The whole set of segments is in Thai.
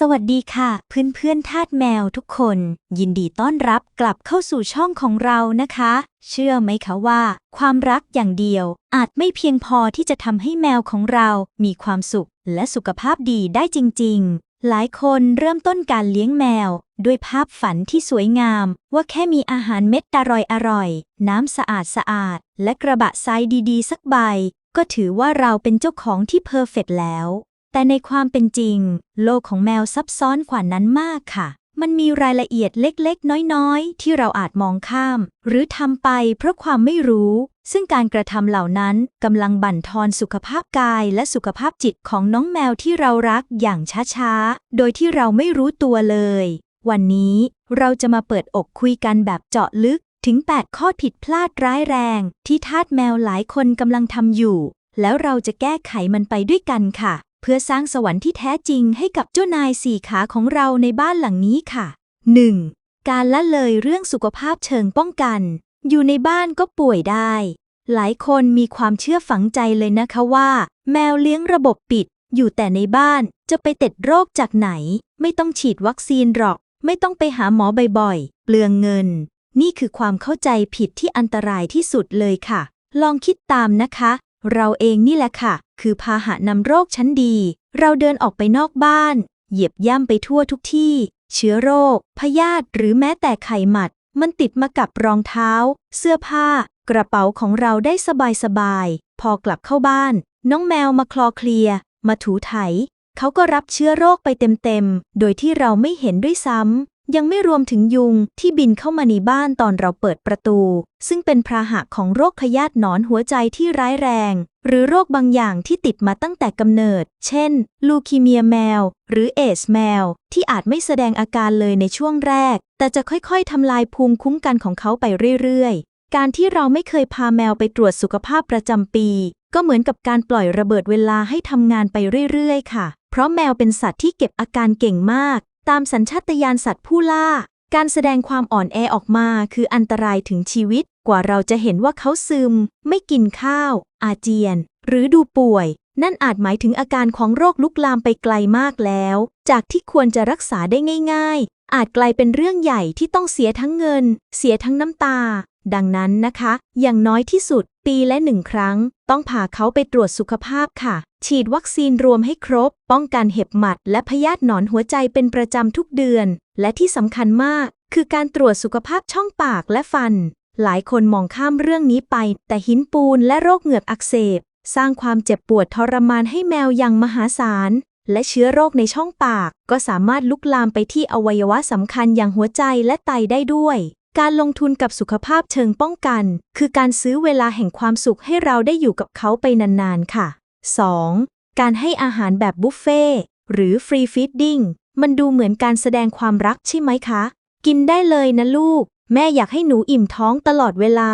สวัสดีค่ะ เพื่อนๆทาสแมวทุกคน ยินดีต้อนรับกลับเข้าสู่ช่องของเรานะคะ เชื่อไหมคะว่า ความรักอย่างเดียว อาจไม่เพียงพอที่จะทำให้แมวของเรามีความสุข และสุขภาพดีได้จริง ๆ หลายคนเริ่มต้นการเลี้ยงแมว ด้วยภาพฝันที่สวยงาม ว่าแค่มีอาหารเม็ดอร่อยอร่อย น้ำสะอาดสะอาด และกระบะทรายดีๆ สักใบ ก็ถือว่าเราเป็นเจ้าของที่เพอร์เฟกต์แล้ว แต่ในความเป็นจริง โลกของแมวซับซ้อนกว่านั้นมากค่ะ มันมีรายละเอียดเล็กๆ น้อยๆ ที่เราอาจมองข้าม หรือทำไปเพราะความไม่รู้ ซึ่งการกระทำเหล่านั้นกำลังบั่นทอนสุขภาพกายและสุขภาพจิตของน้องแมวที่เรารักอย่างช้าๆ โดยที่เราไม่รู้ตัวเลย วันนี้เราจะมาเปิดอกคุยกันแบบเจาะลึกถึง 8 ข้อผิดพลาดร้ายแรง ที่ทาสแมวหลายคนกำลังทำอยู่ แล้วเราจะแก้ไขมันไปด้วยกันค่ะ เพื่อสร้างสวรรค์ที่แท้จริงให้กับเจ้านายสี่ขาของเราในบ้านหลังนี้ค่ะ 1. การละเลยเรื่องสุขภาพเชิงป้องกัน อยู่ในบ้านก็ป่วยได้ หลายคนมีความเชื่อฝังใจเลยนะคะว่า แมวเลี้ยงระบบปิด อยู่แต่ในบ้านจะไปติดโรคจากไหน ไม่ต้องฉีดวัคซีนหรอก ไม่ต้องไปหาหมอบ่อยๆ เปลืองเงิน นี่คือความเข้าใจผิดที่อันตรายที่สุดเลยค่ะ ลองคิดตามนะคะ เราเองนี่แหละค่ะ คือพาหะนำโรคชั้นดี เราเดินออกไปนอกบ้าน เหยียบย่ำไปทั่วทุกที่ เชื้อโรค พยาธิหรือแม้แต่ไข่หมัด มันติดมากับรองเท้า เสื้อผ้า กระเป๋าของเราได้สบายๆพอกลับเข้าบ้าน น้องแมวมาคลอเคลีย มาถูไถ เขาก็รับเชื้อโรคไปเต็มๆ โดยที่เราไม่เห็นด้วยซ้ำ ยังไม่รวมถึงยุงที่บินเข้ามาในบ้านตอนเราเปิดประตู ซึ่งเป็นพาหะของโรคพยาธิหนอนหัวใจที่ร้ายแรง หรือโรคบางอย่างที่ติดมาตั้งแต่กำเนิด เช่น ลูคีเมียแมว หรือเอสแมว ที่อาจไม่แสดงอาการเลยในช่วงแรก แต่จะค่อยๆทำลายภูมิคุ้มกันของเขาไปเรื่อยๆ การที่เราไม่เคยพาแมวไปตรวจสุขภาพประจำปี ก็เหมือนกับการปล่อยระเบิดเวลาให้ทำงานไปเรื่อยๆ ค่ะ เพราะแมวเป็นสัตว์ที่เก็บอาการเก่งมาก ตามสัญชาตญาณสัตว์ผู้ล่า การแสดงความอ่อนแอออกมาคืออันตรายถึงชีวิต กว่าเราจะเห็นว่าเขาซึม ไม่กินข้าว อาเจียน หรือดูป่วย นั่นอาจหมายถึงอาการของโรคลุกลามไปไกลมากแล้ว จากที่ควรจะรักษาได้ง่าย ๆ อาจกลายเป็นเรื่องใหญ่ที่ต้องเสียทั้งเงิน เสียทั้งน้ำตา ดังนั้นนะคะ อย่างน้อยที่สุด ปีละหนึ่งครั้ง ต้องพาเขาไปตรวจสุขภาพค่ะ ฉีดวัคซีนรวมให้ครบ ป้องกันเห็บหมัด และพยาธิหนอนหัวใจเป็นประจำทุกเดือน และที่สำคัญมาก คือการตรวจสุขภาพช่องปากและฟัน หลายคนมองข้ามเรื่องนี้ไป แต่หินปูนและโรคเหงือกอักเสบ สร้างความเจ็บปวดทรมานให้แมวอย่างมหาศาล และเชื้อโรคในช่องปาก ก็สามารถลุกลามไปที่อวัยวะสำคัญอย่างหัวใจและไตได้ด้วยการลงทุนกับสุขภาพเชิงป้องกัน คือการซื้อเวลาแห่งความสุขให้เราได้อยู่กับเขาไปนานๆ ค่ะ 2. การให้อาหารแบบบุฟเฟ่หรือฟรีฟีดดิ้งมันดูเหมือนการแสดงความรักใช่ไหมคะ กินได้เลยนะลูก แม่อยากให้หนูอิ่มท้องตลอดเวลา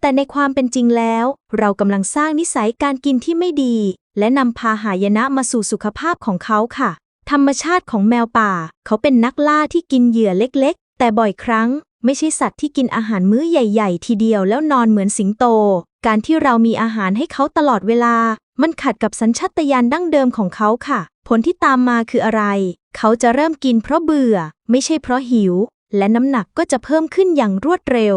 แต่ในความเป็นจริงแล้ว เรากำลังสร้างนิสัยการกินที่ไม่ดี และนำพาหายนะมาสู่สุขภาพของเขาค่ะ ธรรมชาติของแมวป่า เขาเป็นนักล่าที่กินเหยื่อเล็กๆ แต่บ่อยครั้ง ไม่ใช่สัตว์ที่กินอาหารมื้อใหญ่ ๆ ทีเดียวแล้วนอนเหมือนสิงโต การที่เรามีอาหารให้เขาตลอดเวลา มันขัดกับสัญชาตญาณดั้งเดิมของเขาค่ะ ผลที่ตามมาคืออะไร เขาจะเริ่มกินเพราะเบื่อ ไม่ใช่เพราะหิว และน้ำหนักก็จะเพิ่มขึ้นอย่างรวดเร็ว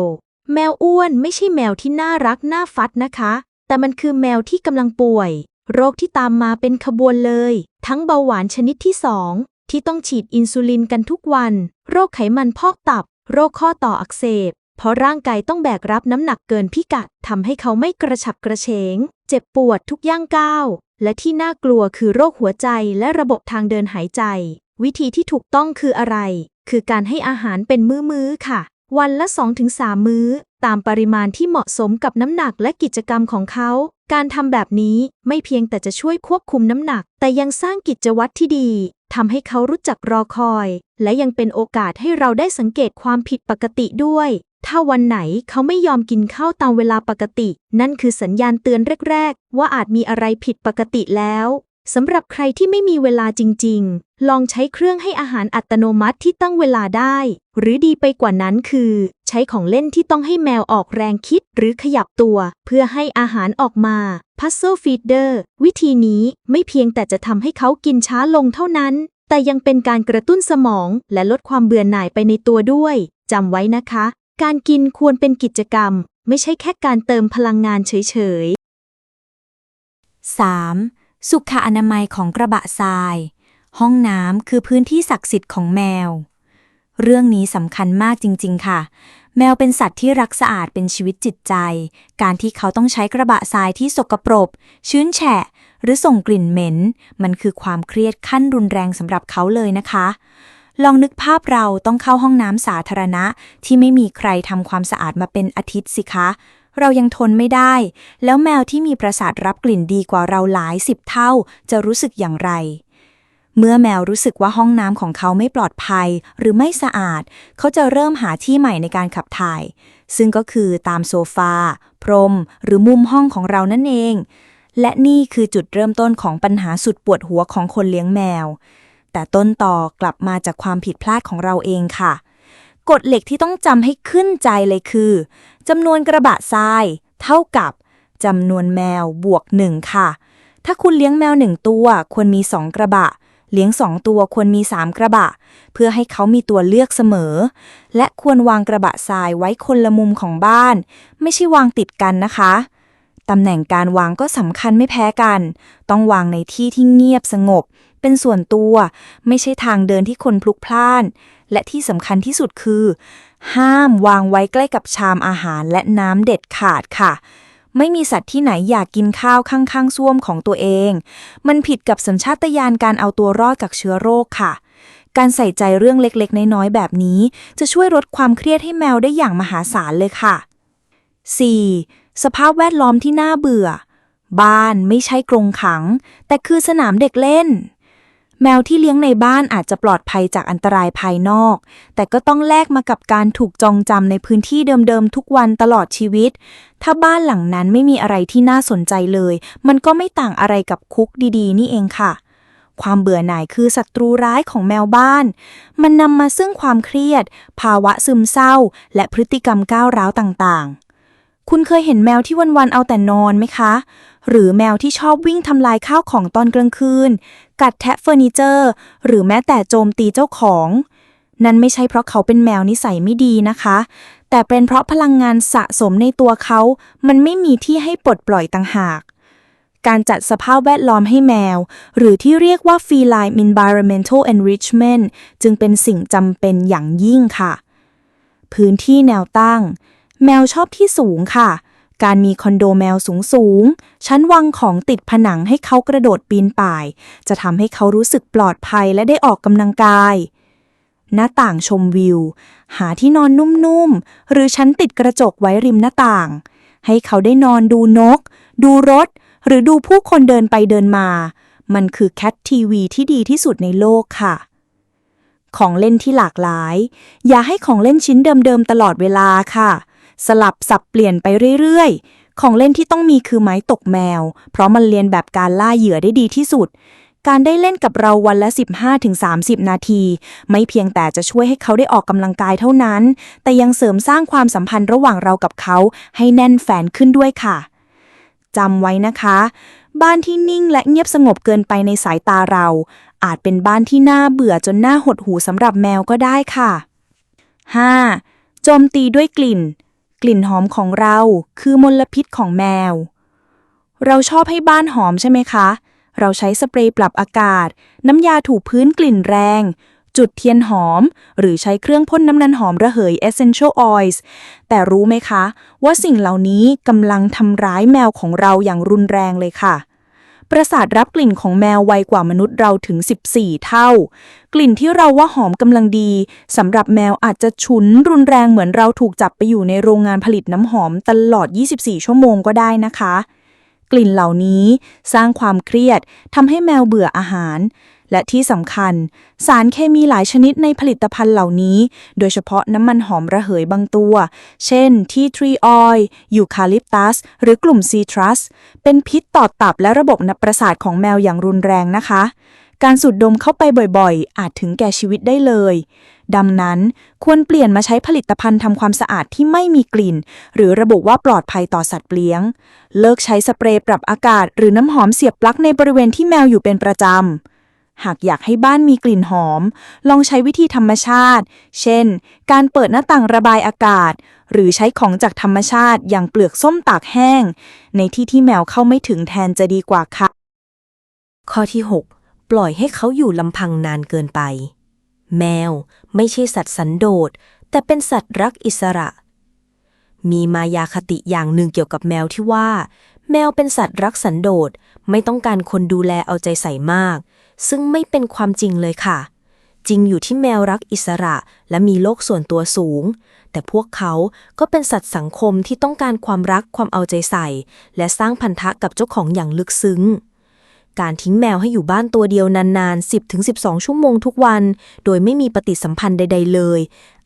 แมวอ้วนไม่ใช่แมวที่น่ารักน่าฟัดนะคะ แต่มันคือแมวที่กำลังป่วย โรคที่ตามมาเป็นขบวนเลย ทั้งเบาหวานชนิดที่สองที่ต้องฉีดอินซูลินกันทุกวัน โรคไขมันพอกตับ โรคข้อต่ออักเสบ เพราะร่างกายต้องแบกรับน้ำหนักเกินพิกัดทำให้เขาไม่กระฉับกระเฉง เจ็บปวดทุกย่างก้าว และที่น่ากลัวคือโรคหัวใจและระบบทางเดินหายใจ วิธีที่ถูกต้องคืออะไร คือการให้อาหารเป็นมื้อๆค่ะ วันละ 2-3 มื้อ ตามปริมาณที่เหมาะสมกับน้ำหนักและกิจกรรมของเขา การทำแบบนี้ไม่เพียงแต่จะช่วยควบคุมน้ำหนัก แต่ยังสร้างกิจวัตรที่ดีทำให้เขารู้จักรอคอย และยังเป็นโอกาสให้เราได้สังเกตความผิดปกติด้วย ถ้าวันไหนเขาไม่ยอมกินข้าวตามเวลาปกติ นั่นคือสัญญาณเตือนแรก ๆ ว่าอาจมีอะไรผิดปกติแล้วสำหรับใครที่ไม่มีเวลาจริง ๆ ลองใช้เครื่องให้อาหารอัตโนมัติที่ตั้งเวลาได้ หรือดีไปกว่านั้นคือ ใช้ของเล่นที่ต้องให้แมวออกแรงคิดหรือขยับตัว เพื่อให้อาหารออกมา Puzzle Feeder วิธีนี้ไม่เพียงแต่จะทำให้เขากินช้าลงเท่านั้น แต่ยังเป็นการกระตุ้นสมองและลดความเบื่อหน่ายไปในตัวด้วยจำไว้นะคะ การกินควรเป็นกิจกรรม ไม่ใช่แค่การเติมพลังงานเฉยๆ 3. สุขอนามัยของกระบะทราย ห้องน้ำคือพื้นที่ศักดิ์สิทธิ์ของแมว เรื่องนี้สำคัญมากจริง ๆ ค่ะ แมวเป็นสัตว์ที่รักสะอาดเป็นชีวิตจิตใจ การที่เขาต้องใช้กระบะทรายที่สกปรก ชื้นแฉะ หรือส่งกลิ่นเหม็น มันคือความเครียดขั้นรุนแรงสำหรับเขาเลยนะคะ ลองนึกภาพเราต้องเข้าห้องน้ำสาธารณะ ที่ไม่มีใครทำความสะอาดมาเป็นอาทิตย์สิคะ เรายังทนไม่ได้ แล้วแมวที่มีประสาทรับกลิ่นดีกว่าเราหลายสิบเท่า จะรู้สึกอย่างไร เมื่อแมวรู้สึกว่าห้องน้ำของเขาไม่ปลอดภัย หรือไม่สะอาด เขาจะเริ่มหาที่ใหม่ในการขับถ่าย ซึ่งก็คือตามโซฟา พรม หรือมุมห้องของเรานั่นเอง และนี่คือจุดเริ่มต้นของปัญหาสุดปวดหัวของคนเลี้ยงแมว แต่ต้นต่อกลับมาจากความผิดพลาดของเราเองค่ะ กฎเหล็กที่ต้องจำให้ขึ้นใจเลยคือจำนวนกระบะทราย เท่ากับจำนวนแมวบวกหนึ่งค่ะ ถ้าคุณเลี้ยงแมวหนึ่งตัวควรมีสองกระบะ เลี้ยงสองตัวควรมีสามกระบะ เพื่อให้เขามีตัวเลือกเสมอ และควรวางกระบะทรายไว้คนละมุมของบ้าน ไม่ใช่วางติดกันนะคะตำแหน่งการวางก็สำคัญไม่แพ้กัน ต้องวางในที่ที่เงียบสงบ เป็นส่วนตัว ไม่ใช่ทางเดินที่คนพลุกพล่าน และที่สำคัญที่สุดคือ ห้ามวางไว้ใกล้กับชามอาหารและน้ำเด็ดขาดค่ะ ไม่มีสัตว์ที่ไหนอยากกินข้าวข้างๆส้วมของตัวเอง มันผิดกับสัญชาตญาณการเอาตัวรอดจากเชื้อโรคค่ะการใส่ใจเรื่องเล็กๆ น้อยๆ แบบนี้ จะช่วยลดความเครียดให้แมวได้อย่างมหาศาลเลยค่ะ 4. สภาพแวดล้อมที่น่าเบื่อ บ้านไม่ใช่กรงขัง แต่คือสนามเด็กเล่น แมวที่เลี้ยงในบ้านอาจจะปลอดภัยจากอันตรายภายนอก แต่ก็ต้องแลกมากับการถูกจองจำในพื้นที่เดิมๆทุกวันตลอดชีวิต ถ้าบ้านหลังนั้นไม่มีอะไรที่น่าสนใจเลย มันก็ไม่ต่างอะไรกับคุกดีๆ นี่เองค่ะ ความเบื่อหน่ายคือศัตรูร้ายของแมวบ้าน มันนำมาซึ่งความเครียด ภาวะซึมเศร้า และพฤติกรรมก้าวร้าวต่างๆ คุณเคยเห็นแมวที่วันๆเอาแต่นอนไหมคะ หรือแมวที่ชอบวิ่งทำลายข้าวของตอนกลางคืน กัดแทะเฟอร์นิเจอร์ หรือแม้แต่โจมตีเจ้าของ นั่นไม่ใช่เพราะเขาเป็นแมวนิสัยไม่ดีนะคะ แต่เป็นเพราะพลังงานสะสมในตัวเขา มันไม่มีที่ให้ปลดปล่อยต่างหาก การจัดสภาพแวดล้อมให้แมว หรือที่เรียกว่า feline environmental enrichment จึงเป็นสิ่งจำเป็นอย่างยิ่งค่ะ พื้นที่แนวตั้ง แมวชอบที่สูงค่ะ การมีคอนโดแมวสูงสูงๆชั้นวางของติดผนังให้เขากระโดดปีนป่าย จะทำให้เขารู้สึกปลอดภัยและได้ออกกำลังกาย หน้าต่างชมวิว หาที่นอนนุ่มๆ หรือชั้นติดกระจกไว้ริมหน้าต่าง ให้เขาได้นอนดูนก ดูรถ หรือดูผู้คนเดินไปเดินมา มันคือแคททีวีที่ดีที่สุดในโลกค่ะของเล่นที่หลากหลาย อย่าให้ของเล่นชิ้นเดิมๆตลอดเวลาค่ะ สลับสับเปลี่ยนไปเรื่อยๆ ของเล่นที่ต้องมีคือไม้ตกแมว เพราะมันเรียนแบบการล่าเหยื่อได้ดีที่สุด การได้เล่นกับเราวันละ 15-30 นาที ไม่เพียงแต่จะช่วยให้เขาได้ออกกำลังกายเท่านั้น แต่ยังเสริมสร้างความสัมพันธ์ระหว่างเรากับเขาให้แน่นแฟนขึ้นด้วยค่ะจำไว้นะคะ บ้านที่นิ่งและเงียบสงบเกินไปในสายตาเรา อาจเป็นบ้านที่น่าเบื่อจนน่าหดหูสำหรับแมวก็ได้ค่ะ 5. โจมตีด้วยกลิ่น กลิ่นหอมของเราคือมลพิษของแมว เราชอบให้บ้านหอมใช่ไหมคะ เราใช้สเปรย์ปรับอากาศ น้ำยาถูพื้นกลิ่นแรง จุดเทียนหอม หรือใช้เครื่องพ่นน้ำมันหอมระเหย essential oils แต่รู้ไหมคะ ว่าสิ่งเหล่านี้กำลังทำร้ายแมวของเราอย่างรุนแรงเลยค่ะ ประสาทรับกลิ่นของแมวไวกว่ามนุษย์เราถึง 14 เท่า กลิ่นที่เราว่าหอมกำลังดีสำหรับแมวอาจจะฉุนรุนแรงเหมือนเราถูกจับไปอยู่ในโรงงานผลิตน้ำหอมตลอด 24 ชั่วโมงก็ได้นะคะ กลิ่นเหล่านี้สร้างความเครียดทำให้แมวเบื่ออาหาร และที่สำคัญ สารเคมีหลายชนิดในผลิตภัณฑ์เหล่านี้ โดยเฉพาะน้ำมันหอมระเหยบางตัว เช่น tea tree oil ยูคาลิปตัส หรือกลุ่มซีทรัส เป็นพิษต่อตับและระบบนับประสาทของแมวอย่างรุนแรงนะคะ การสูดดมเข้าไปบ่อยๆ อาจถึงแก่ชีวิตได้เลย ดังนั้นควรเปลี่ยนมาใช้ผลิตภัณฑ์ทำความสะอาดที่ไม่มีกลิ่น หรือระบุว่าปลอดภัยต่อสัตว์เลี้ยง เลิกใช้สเปรย์ปรับอากาศ หรือน้ำหอมเสียบปลั๊กในบริเวณที่แมวอยู่เป็นประจำ หากอยากให้บ้านมีกลิ่นหอม ลองใช้วิธีธรรมชาติ เช่น การเปิดหน้าต่างระบายอากาศ หรือใช้ของจากธรรมชาติอย่างเปลือกส้มตากแห้ง ในที่ที่แมวเข้าไม่ถึงแทนจะดีกว่าค่ะ ข้อที่ 6 ปล่อยให้เขาอยู่ลำพังนานเกินไป แมวไม่ใช่สัตว์สันโดษ แต่เป็นสัตว์รักอิสระ มีมายาคติอย่างหนึ่งเกี่ยวกับแมวที่ว่า แมวเป็นสัตว์รักสันโดษไม่ต้องการคนดูแลเอาใจใส่มาก ซึ่งไม่เป็นความจริงเลยค่ะ จริงอยู่ที่แมวรักอิสระและมีโลกส่วนตัวสูง แต่พวกเขาก็เป็นสัตว์สังคมที่ต้องการความรักความเอาใจใส่ และสร้างพันธะกับเจ้าของอย่างลึกซึ้ง การทิ้งแมวให้อยู่บ้านตัวเดียวนานๆ 10-12 ชั่วโมงทุกวัน โดยไม่มีปฏิสัมพันธ์ใด ๆ เลย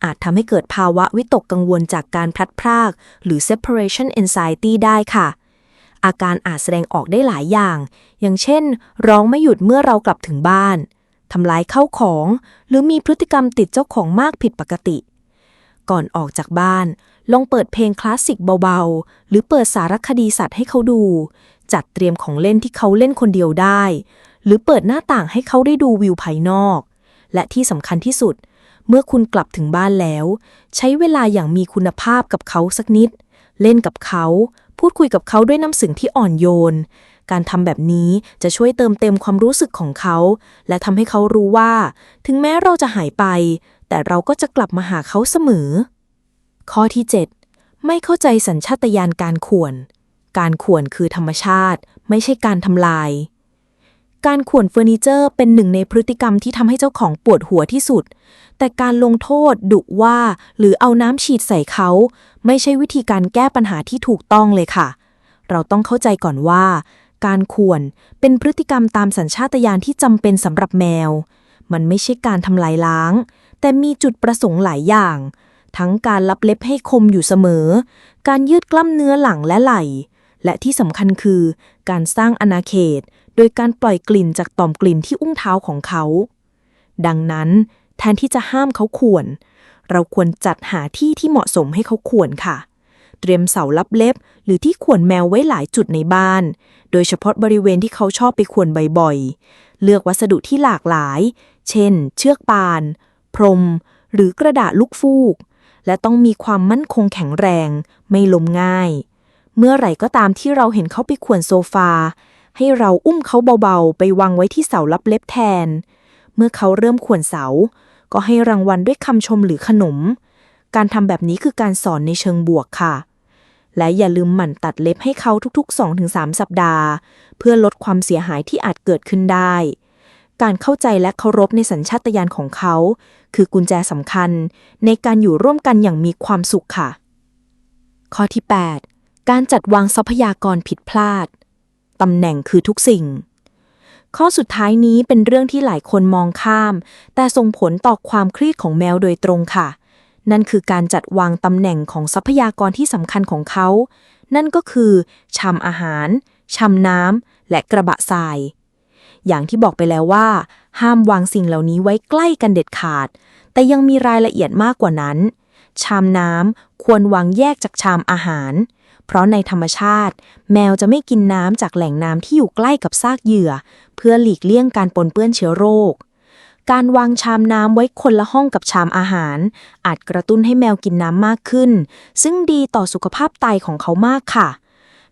อาจทำให้เกิดภาวะวิตกกังวลจากการพลัดพราก หรือ separation anxiety ได้ค่ะ อาการอาจแสดงออกได้หลายอย่าง อย่างเช่น ร้องไม่หยุดเมื่อเรากลับถึงบ้านทำลายเข้าของ หรือมีพฤติกรรมติดเจ้าของมากผิดปกติ ก่อนออกจากบ้าน ลองเปิดเพลงคลาสสิกเบาๆ หรือเปิดสารคดีสัตว์ให้เขาดู จัดเตรียมของเล่นที่เขาเล่นคนเดียวได้ หรือเปิดหน้าต่างให้เขาได้ดูวิวภายนอก และที่สำคัญที่สุด เมื่อคุณกลับถึงบ้านแล้ว ใช้เวลาอย่างมีคุณภาพกับเขาสักนิด เล่นกับเขา พูดคุยกับเขาด้วยน้ำเสียงที่อ่อนโยน การทำแบบนี้จะช่วยเติมเต็มความรู้สึกของเขา และทำให้เขารู้ว่า ถึงแม้เราจะหายไป แต่เราก็จะกลับมาหาเขาเสมอ ข้อที่ 7 ไม่เข้าใจสัญชาตญาณการข่วน การข่วนคือธรรมชาติ ไม่ใช่การทำลาย การข่วนเฟอร์นิเจอร์เป็นหนึ่งในพฤติกรรมที่ทำให้เจ้าของปวดหัวที่สุด แต่การลงโทษดุว่า หรือเอาน้ำฉีดใส่เขา ไม่ใช่วิธีการแก้ปัญหาที่ถูกต้องเลยค่ะ เราต้องเข้าใจก่อนว่า การข่วนเป็นพฤติกรรมตามสัญชาตญาณที่จำเป็นสำหรับแมว มันไม่ใช่การทำลายล้าง แต่มีจุดประสงค์หลายอย่าง ทั้งการลับเล็บให้คมอยู่เสมอ การยืดกล้ามเนื้อหลังและไหล่ และที่สำคัญคือ การสร้างอาณาเขต โดยการปล่อยกลิ่นจากต่อมกลิ่นที่อุ้งเท้าของเขา ดังนั้น แทนที่จะห้ามเขาข่วน เราควรจัดหาที่ที่เหมาะสมให้เขาข่วนค่ะ เตรียมเสาลับเล็บ หรือที่ข่วนแมวไว้หลายจุดในบ้าน โดยเฉพาะบริเวณที่เขาชอบไปข่วนบ่อยๆ เลือกวัสดุที่หลากหลาย เช่น เชือกปาน พรม หรือกระดาษลูกฟูก และต้องมีความมั่นคงแข็งแรง ไม่ล้มง่าย เมื่อไหร่ก็ตามที่เราเห็นเขาไปข่วนโซฟาให้เราอุ้มเขาเบาๆ ไปวางไว้ที่เสาลับเล็บแทน เมื่อเขาเริ่มข่วนเสา ก็ให้รางวัลด้วยคำชมหรือขนม การทำแบบนี้คือการสอนในเชิงบวกค่ะ และอย่าลืมหมั่นตัดเล็บให้เขาทุกๆ 2-3 สัปดาห์ เพื่อลดความเสียหายที่อาจเกิดขึ้นได้ การเข้าใจและเคารพในสัญชาตญาณของเขา คือกุญแจสำคัญ ในการอยู่ร่วมกันอย่างมีความสุขค่ะ ข้อที่ 8 การจัดวางทรัพยากรผิดพลาดตำแหน่งคือทุกสิ่ง ข้อสุดท้ายนี้เป็นเรื่องที่หลายคนมองข้าม แต่ส่งผลต่อความเครียดของแมวโดยตรงค่ะ นั่นคือการจัดวางตำแหน่งของทรัพยากรที่สำคัญของเขา นั่นก็คือชามอาหารชามน้ำและกระบะทราย อย่างที่บอกไปแล้วว่า ห้ามวางสิ่งเหล่านี้ไว้ใกล้กันเด็ดขาด แต่ยังมีรายละเอียดมากกว่านั้น ชามน้ำควรวางแยกจากชามอาหาร เพราะในธรรมชาติ แมวจะไม่กินน้ำจากแหล่งน้ำที่อยู่ใกล้กับซากเหยื่อ เพื่อหลีกเลี่ยงการปนเปื้อนเชื้อโรค การวางชามน้ำไว้คนละห้องกับชามอาหาร อาจกระตุ้นให้แมวกินน้ำมากขึ้น ซึ่งดีต่อสุขภาพไตของเขามากค่ะ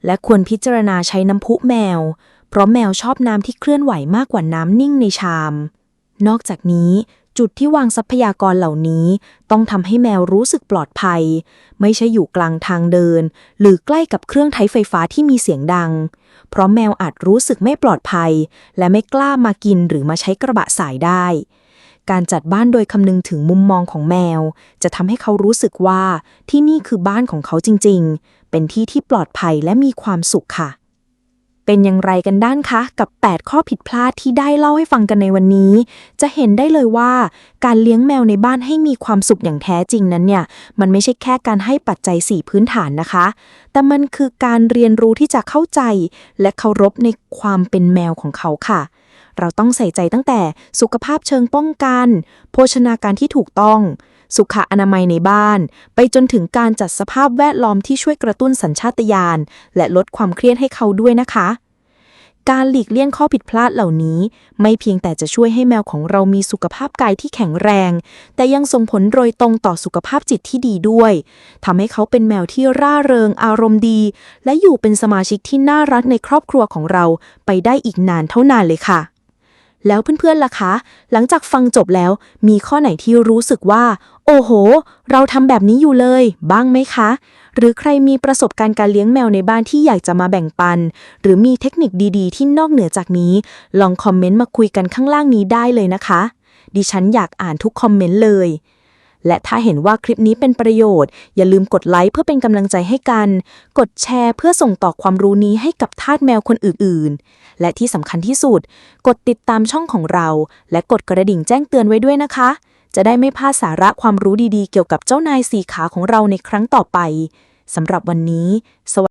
และควรพิจารณาใช้น้ำพุแมว เพราะแมวชอบน้ำที่เคลื่อนไหวมากกว่าน้ำนิ่งในชาม นอกจากนี้ จุดที่วางทรัพยากรเหล่านี้ ต้องทำให้แมวรู้สึกปลอดภัย ไม่ใช่อยู่กลางทางเดิน หรือใกล้กับเครื่องใช้ไฟฟ้าที่มีเสียงดัง เพราะแมวอาจรู้สึกไม่ปลอดภัย และไม่กล้ามากินหรือมาใช้กระบะสายได้ การจัดบ้านโดยคำนึงถึงมุมมองของแมว จะทำให้เขารู้สึกว่าที่นี่คือบ้านของเขาจริง ๆ เป็นที่ที่ปลอดภัยและมีความสุขค่ะ เป็นอย่างไรกันด้านคะ กับ 8 ข้อผิดพลาดที่ได้เล่าให้ฟังกันในวันนี้ จะเห็นได้เลยว่า การเลี้ยงแมวในบ้านให้มีความสุขอย่างแท้จริงนั้นเนี่ย มันไม่ใช่แค่การให้ปัจจัย 4 พื้นฐานนะคะ แต่มันคือการเรียนรู้ที่จะเข้าใจ และเคารพในความเป็นแมวของเขาค่ะเราต้องใส่ใจตั้งแต่สุขภาพเชิงป้องกัน โภชนาการที่ถูกต้อง สุขอนามัยในบ้าน ไปจนถึงการจัดสภาพแวดล้อมที่ช่วยกระตุ้นสัญชาตญาณและลดความเครียดให้เขาด้วยนะคะ การหลีกเลี่ยงข้อผิดพลาดเหล่านี้ ไม่เพียงแต่จะช่วยให้แมวของเรามีสุขภาพกายที่แข็งแรง แต่ยังส่งผลโดยตรงต่อสุขภาพจิตที่ดีด้วยทำให้เขาเป็นแมวที่ร่าเริงอารมณ์ดี และอยู่เป็นสมาชิกที่น่ารักในครอบครัวของเราไปได้อีกนานเท่านานเลยค่ะ แล้วเพื่อนๆล่ะคะ หลังจากฟังจบแล้ว มีข้อไหนที่รู้สึกว่า โอ้โห เราทำแบบนี้อยู่เลย บ้างไหมคะ หรือใครมีประสบการณ์การเลี้ยงแมวในบ้านที่อยากจะมาแบ่งปัน หรือมีเทคนิคดีๆ ที่นอกเหนือจากนี้ ลองคอมเมนต์มาคุยกันข้างล่างนี้ได้เลยนะคะ ดิฉันอยากอ่านทุกคอมเมนต์เลย และถ้าเห็นว่าคลิปนี้เป็นประโยชน์ อย่าลืมกดไลค์เพื่อเป็นกำลังใจให้กัน กดแชร์เพื่อส่งต่อความรู้นี้ให้กับทาสแมวคนอื่นๆ และที่สำคัญที่สุด กดติดตามช่องของเรา และกดกระดิ่งแจ้งเตือนไว้ด้วยนะคะ จะได้ไม่พลาดสาระความรู้ดีๆ เกี่ยวกับเจ้านายสีขาของเราในครั้งต่อไปสำหรับวันนี้สวัสดี